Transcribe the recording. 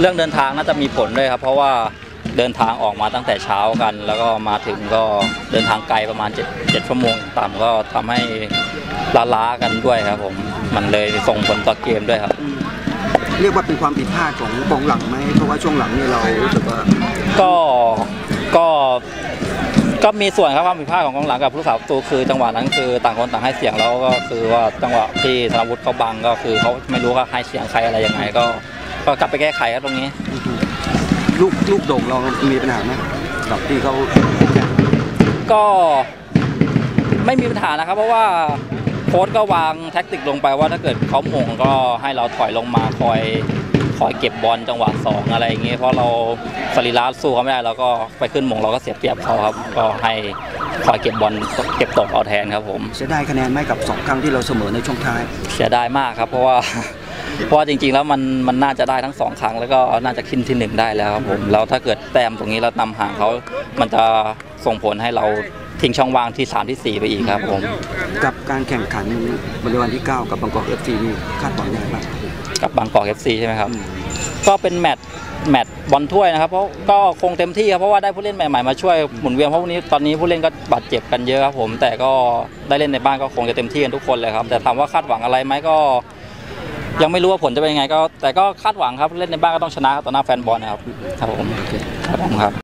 เรื่องเดินทางน่าจะมีผลด้วยครับ เพราะว่าเดินทางออกมาตั้งแต่เช้ากัน แล้วก็มาถึงก็เดินทางไกลประมาณ7 7ชั่วโมงต่ำก็ทำให้ล้าๆกันด้วยครับ ผมมันเลยส่งผลต่อเกมด้วยครับ เรียกว่าเป็นความผิดพลาดของกองหลังไหมเพราะว่าช่วงหลังเนี่ยเรารู้สึกว่าก็ก็ก็มีส่วนครับความผิดพลาดของกองหลังกับผู้สาประตูคือจังหวะนั้นคือต่างคนต่างให้เสียงแล้วก็คือว่าจังหวะที่ธนวุฒิเขาบังก็คือเขาไม่รู้ว่าให้เสียงใครอะไรยังไงก็ ก็กลับไปแก้ไขครับตรงนี้ ลูกลูกโด่งเรามีปัญหาไหมกับที่เขาก็ไม่มีปัญหานะครับ เพราะว่าโค้ชก็วางแท็กติกลงไปว่าถ้าเกิดเขาหม่งก็ให้เราถอยลงมาคอยคอยเก็บบอลจังหวะสองอะไรอย่างเงี้ยเพราะเราสรีระสู้เขาไม่ได้เราก็ไปขึ้นหม่งเราก็เสียเปรียบเขาครับ ก็ให้คอยเก็บบอลเก็บตกเอาแทนครับผมเสียดายคะแนนไหมกับสองครั้งที่เราเสมอในช่วงท้าย เสียดายมากครับเพราะว่า เพราะว่าจริงๆแล้วมันมันน่าจะได้ทั้งสองครั้งแล้วก็น่าจะขึ้นที่หนึ่งได้แล้วครับผมแล้วถ้าเกิดแต้มตรงนี้เรานำห่างเขา มันจะส่งผลให้เราทิ้งช่องว่างที่ 3 ที่ 4 ไปอีกครับผมกับการแข่งขันในวันที่ 9 กับบางกอกเอฟซีนี่คาดหวังยังไงบ้างกับบางกอกเอฟซีใช่ไหมครับ ก็เป็นแมตช์แมตช์บอลถ้วยนะครับเพราะก็คงเต็มที่ครับเพราะว่าได้ผู้เล่นใหม่ๆมาช่วยหมุนเวียนเพราะวันนี้ตอนนี้ผู้เล่นก็บาดเจ็บกันเยอะครับผมแต่ก็ได้เล่นในบ้านก็คงจะเต็มที่กันทุกคนเลยครับแต่ถามว่าคาดหวังอะไรไหมก็ ยังไม่รู้ว่าผลจะเป็นยังไงก็แต่ก็คาดหวังครับเล่นในบ้านก็ต้องชนะครับต่อหน้าแฟนบอลนะครับครับผมครับผมครับ